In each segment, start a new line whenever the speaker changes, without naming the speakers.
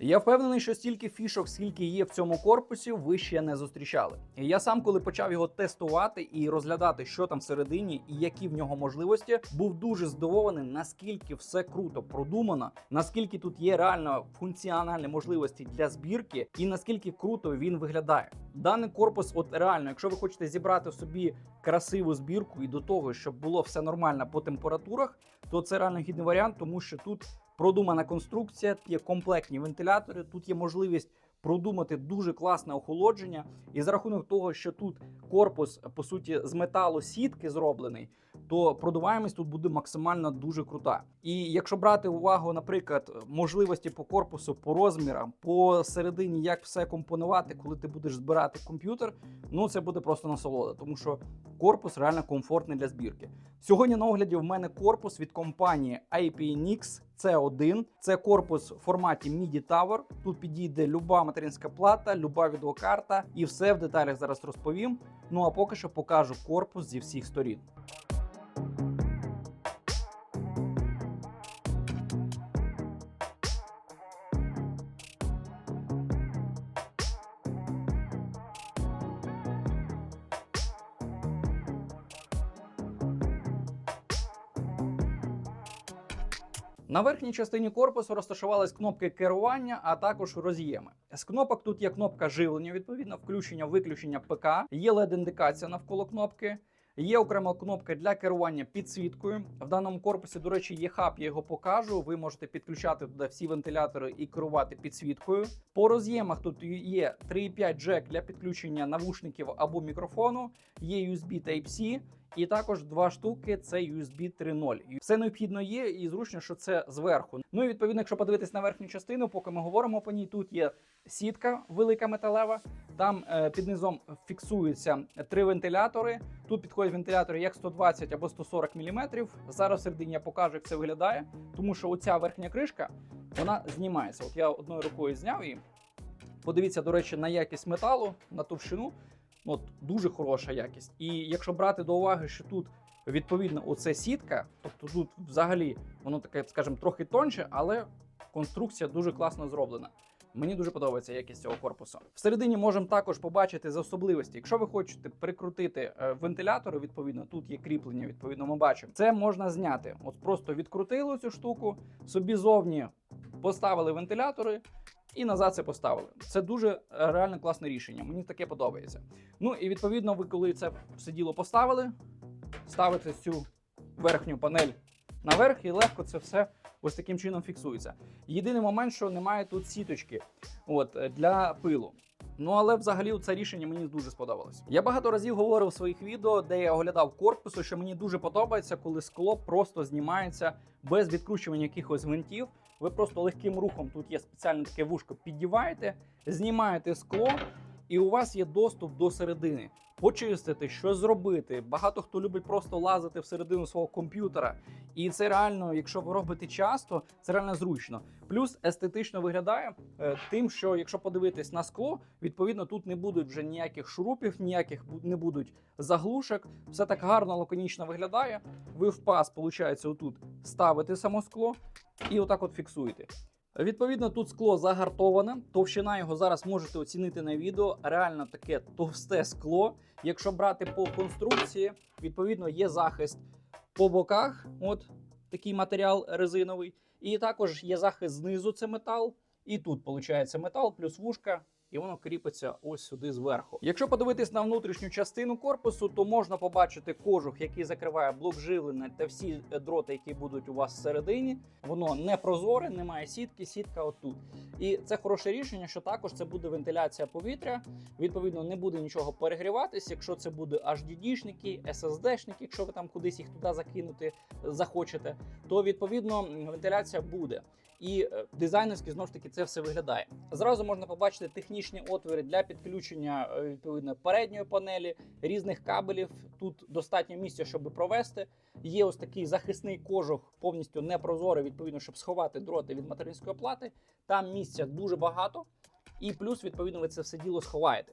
Я впевнений, що стільки фішок, скільки є в цьому корпусі, ви ще не зустрічали. Я сам, коли почав його тестувати і розглядати, що там всередині і які в нього можливості, був дуже здивований, наскільки все круто продумано, наскільки тут є реально функціональні можливості для збірки, і наскільки круто він виглядає. Даний корпус, от реально, якщо ви хочете зібрати собі красиву збірку і до того, щоб було все нормально по температурах, то це реально гідний варіант, тому що тут продумана конструкція, є комплектні вентилятори, тут є можливість продумати дуже класне охолодження. І за рахунок того, що тут корпус по суті з металу сітки зроблений, то продуваємість тут буде максимально дуже крута. І якщо брати увагу, наприклад, можливості по корпусу, по розмірам, по середині, як все компонувати, коли ти будеш збирати комп'ютер, ну це буде просто насолода, тому що корпус реально комфортний для збірки. Сьогодні на огляді в мене корпус від компанії IPNX C1. Це корпус в форматі MIDI Tower. Тут підійде люба материнська плата, люба відеокарта, і все в деталях зараз розповім. Ну а поки що покажу корпус зі всіх сторін. На верхній частині корпусу розташувались кнопки керування, а також роз'єми. З кнопок тут є кнопка живлення, відповідно, включення, виключення ПК, є LED-індикація навколо кнопки. Є окрема кнопка для керування підсвіткою. В даному корпусі, до речі, є хаб, я його покажу. Ви можете підключати туди всі вентилятори і керувати підсвіткою. По роз'ємах тут є 3,5 джек для підключення навушників або мікрофону, є USB Type-C. І також два штуки це USB 3.0. І Все необхідно є, і зручно, що це зверху. Ну і відповідно, якщо подивитись на верхню частину, поки ми говоримо по ній, тут є сітка велика металева. Там е, під низом фіксуються три вентилятори. Тут підходять вентилятори як 120 або 140 мм. Зараз всередині я покажу, як це виглядає, тому що оця верхня кришка вона знімається. От я одною рукою зняв її. Подивіться, до речі, на якість металу, на товщину. От дуже хороша якість. І якщо брати до уваги, що тут відповідно оце сітка, тобто тут взагалі воно таке, скажімо, трохи тонше, але конструкція дуже класно зроблена. Мені дуже подобається якість цього корпусу. Всередині можемо також побачити за особливості. Якщо ви хочете прикрутити е, вентилятори, відповідно, тут є кріплення, відповідно, ми бачимо. Це можна зняти. От просто відкрутили цю штуку, собі зовні поставили вентилятори. І назад це поставили. Це дуже е, реально класне рішення. Мені таке подобається. Ну і відповідно, ви коли це все діло поставили, ставите цю верхню панель наверх, і легко це все ось таким чином фіксується. Єдиний момент, що немає тут сіточки от, е, для пилу. Ну але взагалі це рішення мені дуже сподобалось. Я багато разів говорив в своїх відео, де я оглядав корпусу, що мені дуже подобається, коли скло просто знімається без відкручування якихось гвинтів. Ви просто легким рухом тут є спеціальне таке вушко, піддіваєте, знімаєте скло, і у вас є доступ до середини. Почистити, що зробити. Багато хто любить просто лазити всередину свого комп'ютера. І це реально, якщо ви робите часто, це реально зручно. Плюс естетично виглядає е, тим, що якщо подивитись на скло, відповідно тут не будуть вже ніяких шурупів, ніяких не будуть заглушок. Все так гарно, лаконічно виглядає. Ви в паз, виходить, отут ставите само скло і отак от фіксуєте. Відповідно, тут скло загартоване. Товщина його зараз можете оцінити на відео. Реально таке товсте скло. Якщо брати по конструкції, відповідно є захист по боках. От такий матеріал резиновий. І також є захист знизу, це метал. І тут виходить метал плюс вушка. І воно кріпиться ось сюди зверху. Якщо подивитись на внутрішню частину корпусу, то можна побачити кожух, який закриває блок живлення та всі дроти, які будуть у вас всередині. Воно не прозоре, немає сітки, сітка отут. І це хороше рішення, що також це буде вентиляція повітря. Відповідно, не буде нічого перегріватись. Якщо це буде HDD-шники, SSD-шники, якщо ви там кудись їх туди закинути захочете, то відповідно вентиляція буде. І е, дизайнерськи знову ж таки це все виглядає. Зразу можна побачити технічні отвори для підключення е, відповідно передньої панелі, різних кабелів. Тут достатньо місця, щоб провести. Є ось такий захисний кожух, повністю непрозорий, відповідно, щоб сховати дроти від материнської плати. Там місця дуже багато, і плюс, відповідно, ви це все діло сховаєте.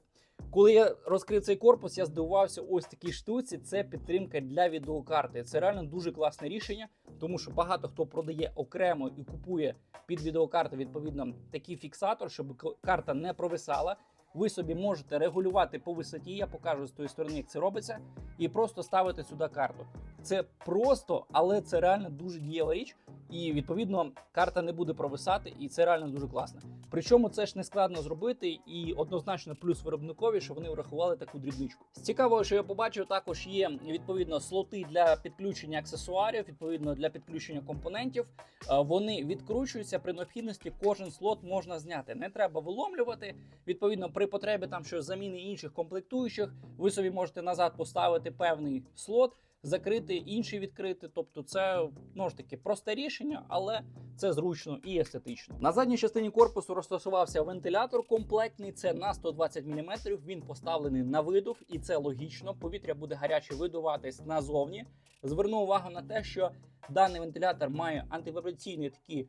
Коли я розкрив цей корпус, я здивувався ось такій штуці. Це підтримка для відеокарти. Це реально дуже класне рішення, тому що багато хто продає окремо і купує під відеокарту відповідно такий фіксатор, щоб карта не провисала. Ви собі можете регулювати по висоті. Я покажу з тої сторони, як це робиться, і просто ставити сюди карту. Це просто, але це реально дуже дієва річ. І відповідно карта не буде провисати, і це реально дуже класно. Причому це ж не складно зробити, і однозначно плюс виробникові, що вони врахували таку дрібничку. З цікавого, що я побачив, також є відповідно слоти для підключення аксесуарів, відповідно для підключення компонентів. Е, Вони відкручуються при необхідності. Кожен слот можна зняти. Не треба виломлювати. Відповідно, при потребі там що заміни інших комплектуючих, ви собі можете назад поставити певний слот. Закрити інший відкрити, тобто це ну ж таки просте рішення, але це зручно і естетично. На задній частині корпусу розташувався вентилятор комплектний. Це на 120 мм. Він поставлений на видув, і це логічно. Повітря буде гаряче видуватись назовні. Зверну увагу на те, що даний вентилятор має антивібраційні такі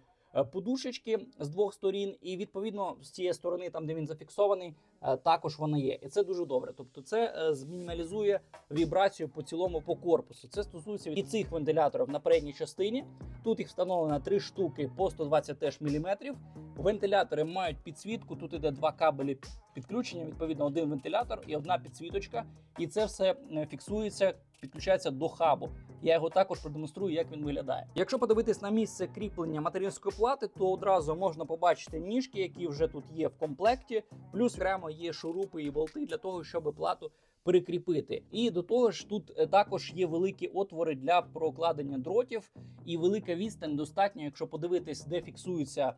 подушечки з двох сторін, і відповідно з цієї сторони, там де він зафіксований, е, також вона є. І це дуже добре. Тобто, це е, змінімалізує вібрацію по цілому по корпусу. Це стосується і цих вентиляторів на передній частині. Тут їх встановлено три штуки по 120 теж міліметрів. Вентилятори мають підсвітку. Тут іде два кабелі підключення. Відповідно, один вентилятор і одна підсвіточка. І це все е, фіксується, підключається до хабу. Я його також продемонструю, як він виглядає. Якщо подивитись на місце кріплення материнської плати, то одразу можна побачити ніжки, які вже тут є в комплекті. Плюс окремо є шурупи і болти для того, щоб плату перекріпити. І до того ж, тут е, також є великі отвори для прокладення дротів, і велика відстань достатньо, якщо подивитись, де фіксується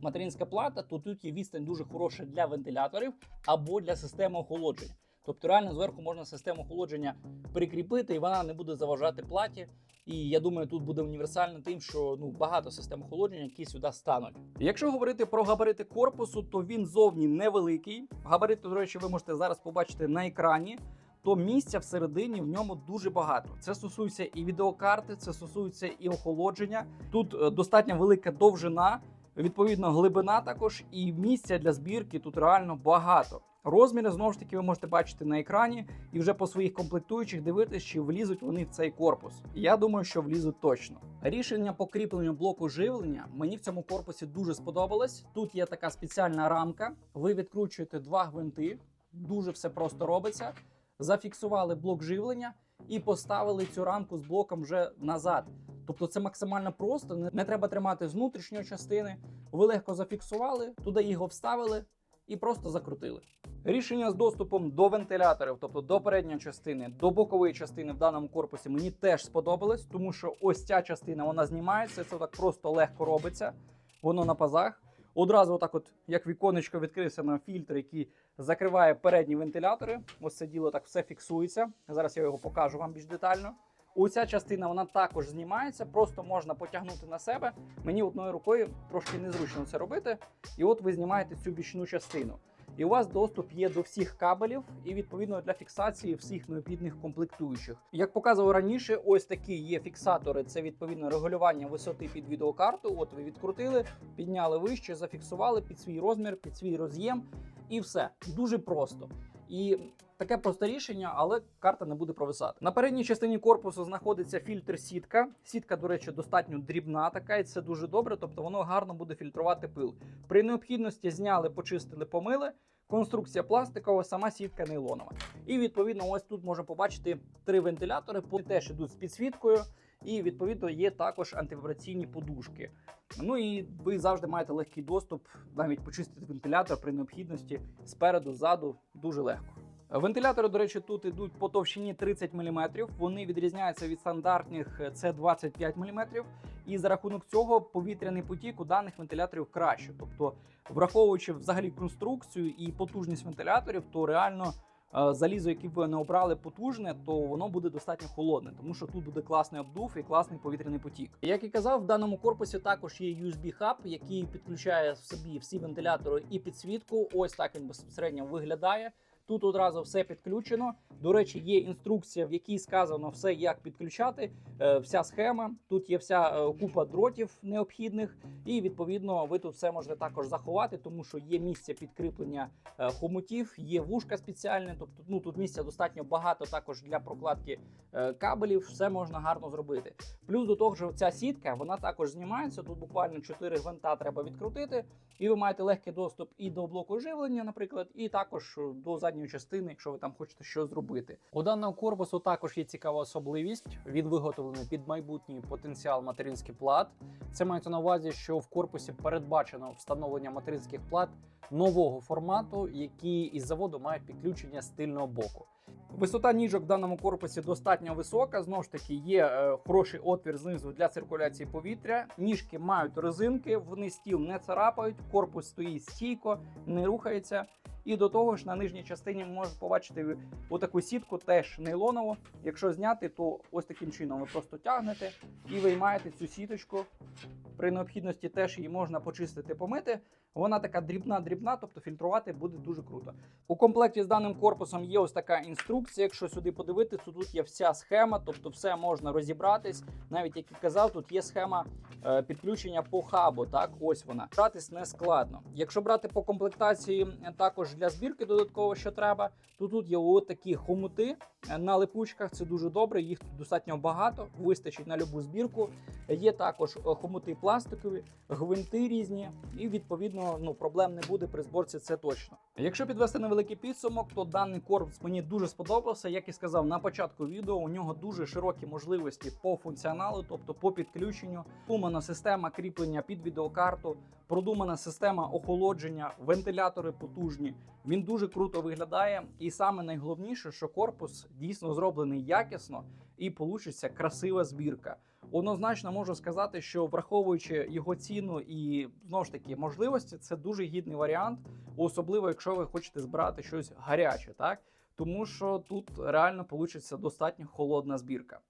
материнська плата, то тут є відстань дуже хороша для вентиляторів або для системи охолодження. Тобто реально зверху можна систему охолодження прикріпити, і вона не буде заважати платі. І я думаю, тут буде універсально тим, що ну багато систем охолодження, які сюди стануть. Якщо говорити про габарити корпусу, то він зовні невеликий. Габарити, до речі, ви можете зараз побачити на екрані. То місця всередині в ньому дуже багато. Це стосується і відеокарти, це стосується і охолодження. Тут е, достатньо велика довжина, відповідно, глибина також, і місця для збірки тут реально багато. Розміри знову ж таки ви можете бачити на екрані і вже по своїх комплектуючих дивитись, чи влізуть вони в цей корпус. Я думаю, що влізуть точно. Рішення по кріпленню блоку живлення мені в цьому корпусі дуже сподобалось. Тут є така спеціальна рамка. Ви відкручуєте два гвинти, дуже все просто робиться. Зафіксували блок живлення і поставили цю рамку з блоком вже назад. Тобто це максимально просто, не- треба тримати з внутрішньої частини. Ви легко зафіксували, туди його вставили і просто закрутили. Рішення з доступом до вентиляторів, тобто до передньої частини, до бокової частини в даному корпусі, мені теж сподобалось, тому що ось ця частина вона знімається, це так просто легко робиться. Воно на пазах. Одразу, отак, от як віконечко відкрився на фільтр, який закриває передні вентилятори. Ось це діло так все фіксується. Зараз я його покажу вам більш детально. Оця частина вона також знімається, просто можна потягнути на себе. Мені одною рукою трошки незручно це робити. І от ви знімаєте цю бічну частину. І у вас доступ є до всіх кабелів і відповідно для фіксації всіх необхідних комплектуючих. Як показував раніше, ось такі є фіксатори. Це відповідно регулювання висоти під відеокарту. От ви відкрутили, підняли вище, зафіксували під свій розмір, під свій роз'єм, і все дуже просто. І таке просте рішення, але карта не буде провисати. На передній частині корпусу знаходиться фільтр сітка. Сітка, до речі, достатньо дрібна, така і це дуже добре, тобто воно гарно буде фільтрувати пил. При необхідності зняли, почистили, помили. Конструкція пластикова, сама сітка нейлонова. І відповідно, ось тут можна побачити три вентилятори, вони теж ідуть з підсвіткою, і відповідно є також антивібраційні подушки. Ну і ви завжди маєте легкий доступ, навіть почистити вентилятор при необхідності спереду, ззаду дуже легко. Вентилятори, до речі, тут ідуть по товщині 30 мм. Вони відрізняються від стандартних це 25 мм. І за рахунок цього повітряний потік у даних вентиляторів краще. Тобто, враховуючи взагалі конструкцію і потужність вентиляторів, то реально е, залізо, яке ви не обрали потужне, то воно буде достатньо холодне, тому що тут буде класний обдув і класний повітряний потік. Як і казав, в даному корпусі також є USB хаб, який підключає в собі всі вентилятори і підсвітку. Ось так він безпосередньо виглядає. Тут одразу все підключено. До речі, є інструкція, в якій сказано все, як підключати. е, Вся схема. Тут є вся е, купа дротів необхідних, і відповідно ви тут все можете також заховати, тому що є місце підкріплення е, хомутів, є вушка спеціальне. Тобто, ну тут місця достатньо багато також для прокладки кабелів. Все можна гарно зробити. Плюс до того, що ця сітка вона також знімається. Тут буквально 4 гвинта треба відкрутити, і ви маєте легкий доступ і до блоку живлення, наприклад, і також до задньої частини, якщо ви там хочете щось зробити. У даного корпусу також є цікава особливість. Він виготовлений під майбутній потенціал материнських плат. Це мається на увазі, що в корпусі передбачено встановлення материнських плат нового формату, які із заводу мають підключення з тильного боку. Висота ніжок в даному корпусі достатньо висока. Знову ж таки, є е, хороший отвір знизу для циркуляції повітря. Ніжки мають резинки, вони стіл не царапають, корпус стоїть стійко, не рухається. І до того ж, на нижній частині можете побачити отаку сітку, теж нейлонову. Якщо зняти, то ось таким чином ви просто тягнете і виймаєте цю сіточку. При необхідності теж її можна почистити, помити. Вона така дрібна-дрібна, тобто фільтрувати буде дуже круто. У комплекті з даним корпусом є ось така інструкція. Якщо сюди подивитися, то тут є вся схема, тобто все можна розібратись. Навіть як і казав, тут є схема е, підключення по хабу. Так, ось вона. Братись не складно. Якщо брати по комплектації е, також для збірки додатково, що треба, то тут є такі хомути е, на липучках. Це дуже добре. Їх тут достатньо багато, вистачить на любу збірку. Є також хомути пластикові, гвинти різні, і відповідно ну проблем не буде при зборці. Це точно. Якщо підвести невеликий підсумок, то даний корпус мені дуже сподобався. Як і сказав на початку відео, у нього дуже широкі можливості по функціоналу, тобто по підключенню, продумана система кріплення під відеокарту, продумана система охолодження, вентилятори потужні. Він дуже круто виглядає, і саме найголовніше, що корпус дійсно зроблений якісно і получиться красива збірка. Однозначно можу сказати, що враховуючи його ціну і знову ж таки можливості, це дуже гідний варіант, особливо якщо ви хочете збирати щось гаряче, так тому що тут реально получиться достатньо холодна збірка.